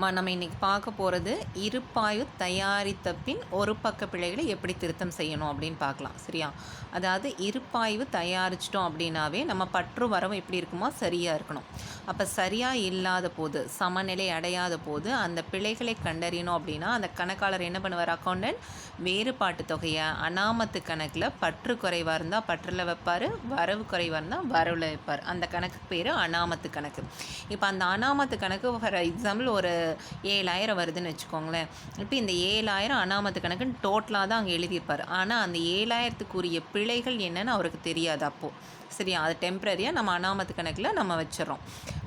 நம்ம இன்றைக்கி பார்க்க போகிறது இருப்பாயு தயாரித்த பின் ஒரு பக்க பிழைகளை எப்படி திருத்தம் செய்யணும் அப்படின்னு பார்க்கலாம் சரியா? அதாவது இருப்பாய்வு தயாரிச்சிட்டோம் அப்படின்னாவே நம்ம பற்று வரவு எப்படி இருக்குமோ சரியாக இருக்கணும். அப்போ சரியாக இல்லாத போது சமநிலை அடையாத போது அந்த பிழைகளை கண்டறியணும் அப்படின்னா அந்த கணக்காளர் என்ன பண்ணுவார்? அக்கௌண்டன்ட் வேறுபாட்டு தொகையை அனாமத்து கணக்கில் பற்று குறைவாக இருந்தால் பற்றில் வைப்பார் வரவு குறைவாக இருந்தால் வரவில் வைப்பார். அந்த கணக்கு பேர் அனாமத்து கணக்கு. இப்போ அந்த அனாமத்து கணக்கு ஃபார் எக்ஸாம்பிள் ஒரு ஏழாயிரம் வருதுன்னு வச்சுக்கோங்களேன். இப்போ இந்த ஏழாயிரம் அனாமத்து கணக்குன்னு டோட்டலாக தான் அங்கே எழுதியிருப்பார். ஆனால் அந்த ஏழாயிரத்துக்குரிய பிழைகள் என்னன்னு அவருக்கு தெரியாது அப்போது சரியா அது டெம்ப்ரரியாக நம்ம அனாமத்து கணக்கில் நம்ம வச்சிடறோம்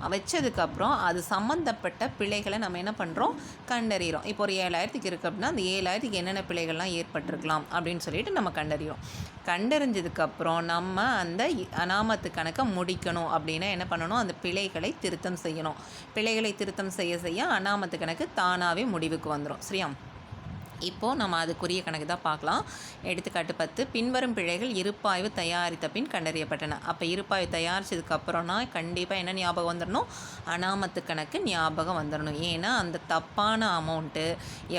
வச்சதுக்கப்புறம் அது சம்மந்தப்பட்ட பிழைகளை நம்ம என்ன பண்ணுறோம் கண்டறிகிறோம் இப்போ ஒரு ஏழாயிரத்துக்கு இருக்குது அப்படின்னா அந்த ஏழாயிரத்துக்கு என்னென்ன பிழைகள்லாம் ஏற்பட்டிருக்கலாம் அப்படின்னு சொல்லிட்டு நம்ம கண்டறிகிறோம் கண்டறிஞ்சதுக்கப்புறம் நம்ம அந்த இ- அனாமத்து கணக்கை முடிக்கணும் அப்படின்னா என்ன பண்ணணும்? அந்த பிழைகளை திருத்தம் செய்யணும். பிழைகளை திருத்தம் செய்ய செய்ய அனாமத்து கணக்கு தானாகவே முடிவுக்கு வந்துடும் சரியா? இப்போது நம்ம அதுக்குரிய கணக்கு தான் பார்க்கலாம். எடுத்துக்காட்டு பத்து பின்வரும் பிழைகள் இருப்பாய்வு தயாரித்த பின் கண்டறியப்பட்டன. அப்போ இருப்பாய்வு தயாரித்ததுக்கப்புறம்னா கண்டிப்பாக என்ன ஞாபகம் வந்துடணும் அனாமத்து கணக்கு ஞாபகம் வந்துடணும் ஏன்னா அந்த தப்பான அமௌண்ட்டு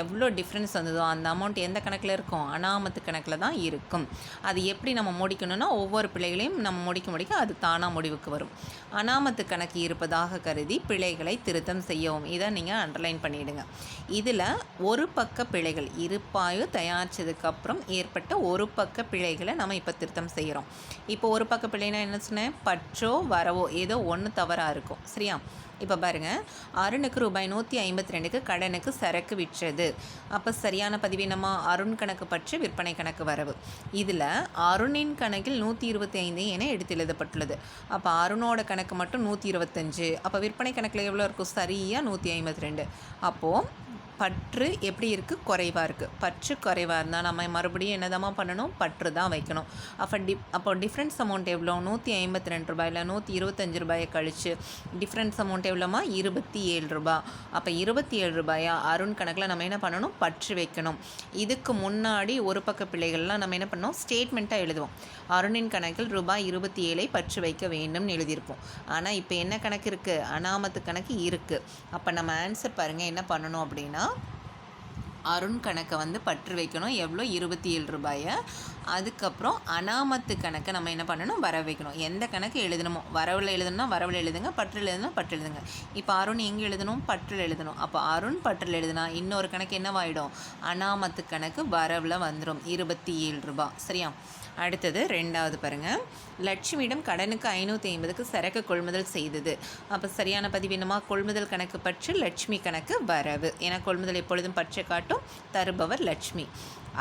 எவ்வளோ டிஃப்ரென்ஸ் வந்ததோ அந்த அமௌண்ட் எந்த கணக்கில் இருக்கும்? அனாமத்து கணக்கில் தான் இருக்கும். அது எப்படி நம்ம முடிக்கணும்னா ஒவ்வொரு பிழைகளையும் நம்ம முடிக்க முடிக்க அது தானாக முடிவுக்கு வரும். அனாமத்து கணக்கு இருப்பதாக கருதி பிழைகளை திருத்தம் செய்யவும். இதை நீங்கள் அண்டர்லைன் பண்ணிவிடுங்க இதில் ஒரு பக்க பிழைகள் இருப்பாய்வு தயாரித்ததுக்கப்புறம் ஏற்பட்ட ஒரு பக்க பிழைகளை நம்ம இப்போ திருத்தம் செய்கிறோம் இப்போ ஒரு பக்க பிழைனா என்ன சொன்னேன் பற்றோ வரவோ ஏதோ ஒன்று தவறாக இருக்கும். சரியா? இப்போ பாருங்க. அருணுக்கு ரூபாய் நூற்றி ஐம்பத்தி ரெண்டுக்கு கடனுக்கு சரக்கு விற்றது. அப்போ சரியான பதிவினமா அருண் கணக்கு பற்றி விற்பனை கணக்கு வரவு. இதில் அருணின் கணக்கில் நூற்றி இருபத்தி ஐந்து என எடுத்து எழுதப்பட்டுள்ளது. அப்போ அருணோட கணக்கு மட்டும் நூற்றி இருபத்தஞ்சு. அப்போ விற்பனை கணக்கில் எவ்வளோ இருக்கும்? சரியாக நூற்றி ஐம்பத்தி ரெண்டு. அப்போது பற்று எப்படி இருக்குது குறைவாக இருக்குது பற்று குறைவாக இருந்தால் நம்ம மறுபடியும் என்னதாம்மா பண்ணணும்? பற்று தான் வைக்கணும். அப்போ டி அப்போ டிஃப்ரென்ஸ் அமௌண்ட் எவ்வளோ? நூற்றி ஐம்பத்தி ரெண்டு ரூபாயில் நூற்றி இருபத்தஞ்சு ரூபாயை கழிச்சு டிஃப்ரென்ஸ் அமௌண்ட் எவ்வளோமா இருபத்தி ஏழு ரூபாய். அப்போ இருபத்தி ஏழு ரூபாயா? அருண் கணக்கில் நம்ம என்ன பண்ணணும்? பற்று வைக்கணும். இதுக்கு முன்னாடி ஒரு பக்க பிள்ளைகள்லாம் நம்ம என்ன பண்ணோம்? ஸ்டேட்மெண்ட்டாக எழுதுவோம். அருணின் கணக்கில் ரூபாய் இருபத்தி ஏழை பற்று வைக்க வேண்டும்னு எழுதியிருப்போம். ஆனால் இப்போ என்ன கணக்கு இருக்குது அனாமத்து கணக்கு இருக்குது அப்போ நம்ம ஆன்சர் பாருங்கள் என்ன பண்ணணும் அப்படின்னா அருண் கணக்கை வந்து பற்று வைக்கணும். எவ்வளோ? இருபத்தி ஏழு ரூபாயை. அதுக்கப்புறம் அனாமத்து கணக்கை நம்ம என்ன பண்ணணும்? வர வைக்கணும். எந்த கணக்கு எழுதணுமோ? வரவில் எழுதணும்னா வரவில் எழுதுங்க பற்றில் எழுதணும்னா பற்று எழுதுங்க. இப்போ அருண் எங்கே எழுதணும்? பற்றில் எழுதணும். அப்போ அருண் பற்றில் எழுதுனா இன்னொரு கணக்கு என்னவாயிடும்? அனாமத்து கணக்கு வரவில் வந்துடும் இருபத்தி ஏழு ரூபாய். சரியா? அடுத்தது ரெண்டாவது பாருங்கள் லட்சுமியிடம் கடனுக்கு ஐநூற்றி ஐம்பதுக்கு சரக்கு கொள்முதல் செய்தது. அப்போ சரியான பதிவு என்னமா? கொள்முதல் கணக்கு பற்று லட்சுமி கணக்கு வரவு. ஏன்னா கொள்முதல் எப்பொழுதும் பற்றை காட்டும் தருபவர் லட்சுமி.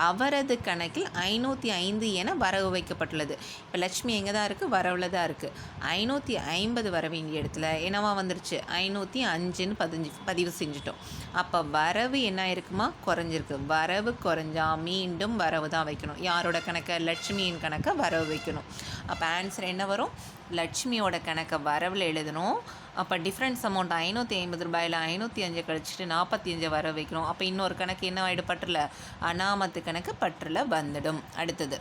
அவரது கணக்கில் ஐநூற்றி ஐந்து என வரவு வைக்கப்பட்டுள்ளது. இப்போ லட்சுமி எங்கே தான் இருக்குது வரவில் தான் இருக்குது ஐநூற்றி ஐம்பது வர வேண்டிய இடத்துல என்னவா வந்துருச்சு? ஐநூற்றி அஞ்சுன்னு பதிஞ்சு பதிவு செஞ்சுட்டோம். அப்போ வரவு என்ன இருக்குமா குறைஞ்சிருக்கு. வரவு குறைஞ்சா மீண்டும் வரவு தான் வைக்கணும். யாரோட கணக்கை? லட்சுமியின் கணக்கை வரவு வைக்கணும். அப்போ ஆன்சர் என்ன வரும்? லட்சுமியோட கணக்கை வரவில் எழுதணும். அப்போ டிஃப்ரென்ஸ் அமௌண்ட் ஐநூற்றி ஐம்பது ரூபாயில் ஐநூற்றி அஞ்சு கழிச்சிட்டு நாற்பத்தி அஞ்சை வர வைக்கணும். அப்போ இன்னொரு கணக்கு என்ன ஆகிடும் பற்றில் அனாமத்து கணக்கு பற்றில் வந்துடும். அடுத்தது.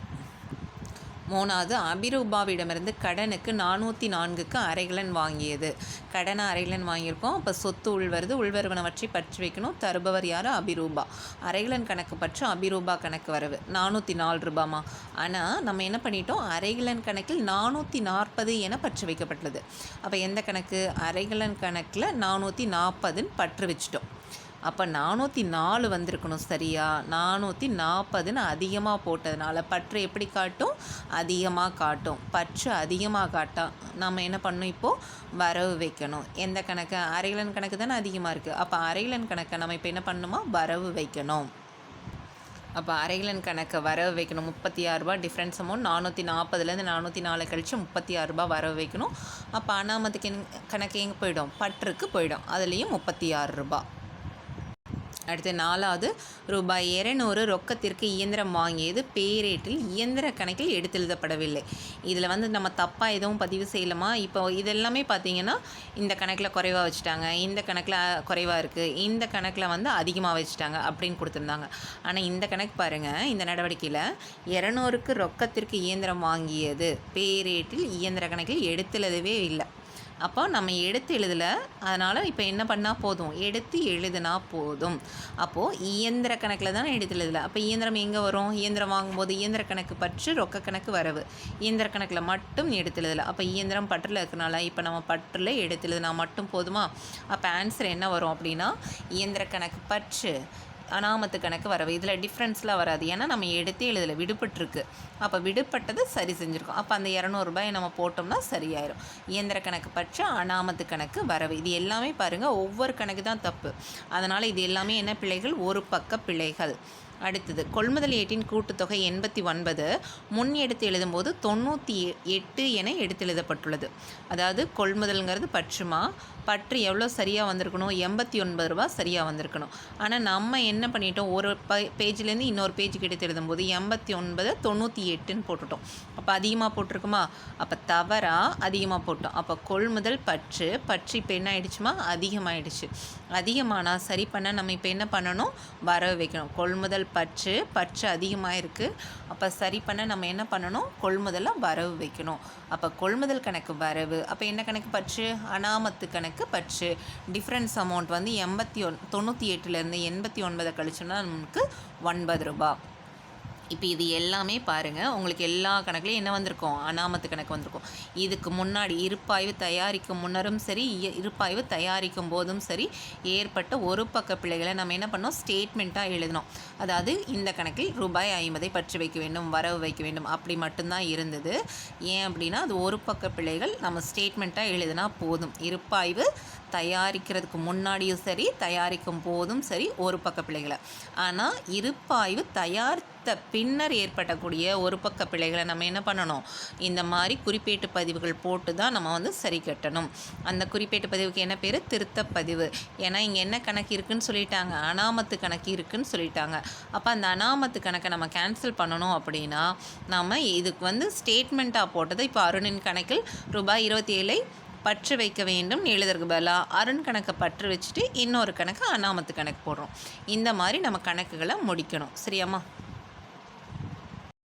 மூணாவது அபிரூபாவிடமிருந்து கடனுக்கு நானூற்றி நான்குக்கு அரைகலன் வாங்கியது. கடனை அரைகலன் வாங்கியிருக்கோம். அப்போ சொத்து உள்வருது உள்வருவனவற்றை பற்றி வைக்கணும். தருபவர் யார்? அபிரூபா. அரைகலன் கணக்கு பற்று அபிரூபா கணக்கு வரவு. நானூற்றி நாலு ரூபாமா ஆனால் நம்ம என்ன பண்ணிட்டோம்? அரைகலன் கணக்கில் நானூற்றி நாற்பது என பற்று வைக்கப்பட்டுள்ளது. அப்போ எந்த கணக்கு? அரைகலன் கணக்கில் நானூற்றி நாற்பதுன்னு பற்று வச்சிட்டோம். அப்போ நானூற்றி நாலு வந்திருக்கணும் சரியா? நானூற்றி நாற்பதுன்னு அதிகமாக போட்டதுனால பற்று எப்படி காட்டும்? அதிகமாக காட்டும். பற்று அதிகமாக காட்டா நம்ம என்ன பண்ணணும் இப்போது வரவு வைக்கணும். எந்த கணக்கு? அரைகலன் கணக்கு தானே அதிகமாக இருக்குது அப்போ அரைகலன் கணக்கை நம்ம இப்போ என்ன பண்ணணுமா? வரவு வைக்கணும். அப்போ அரைகலன் கணக்கை வரவு வைக்கணும். முப்பத்தி ஆறுரூபா ரூபாய் டிஃப்ரென்ஸ் அமௌண்ட் நானூற்றி நாற்பதுலேருந்து நானூற்றி நாலு கழித்து முப்பத்தி ஆறுரூபா ரூபாய் வரவு வைக்கணும். அப்போ அனாமத்துக்கு கணக்கு எங்கே போயிடும்? பற்றுக்கு போயிடும். அதுலேயும் முப்பத்தி ஆறு ரூபாய். அடுத்து நாலாவது ரூபாய் இருநூறு ரொக்கத்திற்கு இயந்திரம் வாங்கியது பேரேட்டில் இயந்திர கணக்கில் எடுத்தெழுதப்படவில்லை. இதில் வந்து நம்ம தப்பாக எதுவும் பதிவு செய்யலாமா? இப்போ இதெல்லாமே பார்த்தீங்கன்னா இந்த கணக்கில் குறைவாக வச்சுட்டாங்க இந்த கணக்கில் குறைவாக இருக்குது இந்த கணக்கில் வந்து அதிகமாக வச்சுட்டாங்க அப்படின்னு கொடுத்துருந்தாங்க. ஆனால் இந்த கணக்கு பாருங்கள் இந்த நடவடிக்கையில் இரநூறுக்கு ரொக்கத்திற்கு இயந்திரம் வாங்கியது பேரேட்டில் இயந்திர கணக்கில் எடுத்துள்ளதவே இல்லை. அப்போ நம்ம எடுத்து எழுதலை அதனால் இப்போ என்ன பண்ணால் போதும்? எடுத்து எழுதுனா போதும். அப்போது இயந்திர கணக்கில் தானே எடுத்து எழுதலை. அப்போ இயந்திரம் எங்கே வரும்? இயந்திரம் வாங்கும்போது இயந்திர கணக்கு பற்று ரொக்க கணக்கு வரவு. இயந்திர கணக்கில் மட்டும் எடுத்து எழுதலை. அப்போ இயந்திரம் பற்றில் இருக்கனால இப்போ நம்ம பற்றில் எடுத்து எழுதுனா மட்டும் போதுமா? அப்போ ஆன்சர் என்ன வரும் அப்படின்னா இயந்திர கணக்கு பற்று. அனாமத்து கணக்கு வரவு இதில் டிஃப்ரென்ஸ்லாம் வராது. ஏன்னா நம்ம எடுத்தே எழுதலை விடுபட்டிருக்கு. அப்போ விடுபட்டது சரி செஞ்சுருக்கோம். அப்போ அந்த இரநூறுபாயை நம்ம போட்டோம்னா சரியாயிரும். இயந்திர கணக்கு பட்சம் அனாமத்து கணக்கு வரவு. இது எல்லாமே பாருங்கள் ஒவ்வொரு கணக்கு தான் தப்பு. அதனால் இது எல்லாமே என்ன பிழைகள்? ஒரு பக்க பிழைகள். அடுத்தது கொள்முதல் ஏட்டின் கூட்டுத்தொகை எண்பத்தி ஒன்பது முன் எடுத்து எழுதும்போது தொண்ணூற்றி எட்டு என எடுத்து எழுதப்பட்டுள்ளது. அதாவது கொள்முதல்ங்கிறது பற்றுமா? பற்று எவ்வளோ சரியாக வந்திருக்கணும்? எண்பத்தி ஒன்பது ரூபா சரியாக வந்திருக்கணும். ஆனால் நம்ம என்ன பண்ணிட்டோம்? ஒரு ப பேஜ்லேருந்து இன்னொரு பேஜுக்கு எடுத்து எழுதும்போது எண்பத்தி ஒன்பது தொண்ணூற்றி எட்டுன்னு போட்டுட்டோம். அப்போ அதிகமாக போட்டிருக்குமா? அப்போ தவறாக அதிகமாக போட்டோம். அப்போ கொள்முதல் பற்று பற்று இப்போ என்ன ஆயிடுச்சுமா? அதிகமாகிடுச்சு அதிகமானால் சரி பண்ண நம்ம இப்போ என்ன பண்ணணும்? வர வைக்கணும். கொள்முதல் பற்று பற்று அதிகமாக இருக்குது அப்போ சரி பண்ண நம்ம என்ன பண்ணணும்? கொள்முதலாக வரவு வைக்கணும். அப்போ கொள்முதல் கணக்கு வரவு. அப்போ என்ன கணக்கு? பற்று? அனாமத்து கணக்கு பற்று. டிஃப்ரென்ஸ் அமௌண்ட் வந்து எண்பத்தி ஒன் தொண்ணூற்றி எட்டுலேருந்து எண்பத்தி ஒன்பதை கழிச்சோன்னா நமக்கு ஒன்பது ரூபாய் இப்போ இது எல்லாமே பாருங்கள் உங்களுக்கு எல்லா கணக்குலையும் என்ன வந்திருக்கும்? அனாமத்து கணக்கு வந்திருக்கும். இதுக்கு முன்னாடி இருப்பாய்வு தயாரிக்கும் முன்னரும் சரி இருப்பாய்வு தயாரிக்கும் போதும் சரி ஏற்பட்ட ஒரு பக்க பிள்ளைகளை நம்ம என்ன பண்ணோம்? ஸ்டேட்மெண்ட்டாக எழுதணும் அதாவது இந்த கணக்கில் ரூபாய் ஐம்பதை பற்றி வைக்க வேண்டும் வரவு வைக்க வேண்டும். அப்படி மட்டும்தான் இருந்தது. ஏன் அப்படின்னா அது ஒரு பக்க பிள்ளைகள் நம்ம ஸ்டேட்மெண்ட்டாக எழுதினா போதும். இருப்பாய்வு தயாரிக்கிறதுக்கு முன்னாடியும் சரி தயாரிக்கும் போதும் சரி ஒரு பக்க பிள்ளைகளை ஆனால் இருப்பாய்வு தயார் பார்த்த பின்னர் ஏற்படக்கூடிய ஒரு பக்க பிழைகளை நம்ம என்ன பண்ணணும்? இந்த மாதிரி குறிப்பேட்டு பதிவுகள் போட்டு தான் நம்ம வந்து சரி கட்டணும். அந்த குறிப்பேட்டு பதிவுக்கு என்ன பேர்? திருத்த பதிவு. ஏன்னா இங்கே என்ன கணக்கு இருக்குன்னு சொல்லிட்டாங்க. அனாமத்து கணக்கு இருக்குன்னு சொல்லிட்டாங்க. அப்போ அந்த அனாமத்து கணக்கை நம்ம கேன்சல் பண்ணணும் அப்படின்னா நம்ம இதுக்கு வந்து ஸ்டேட்மெண்ட்டாக போட்டது இப்போ அருணின் கணக்கில் ரூபாய் இருபத்தி ஏழை பற்று வைக்க வேண்டும் எழுதுறதுக்கு பதிலாக அருண் கணக்கை பற்று வச்சுட்டு இன்னொரு கணக்கு அனாமத்து கணக்கு போடுறோம். இந்த மாதிரி நம்ம கணக்குகளை முடிக்கணும். சரியாம்மா?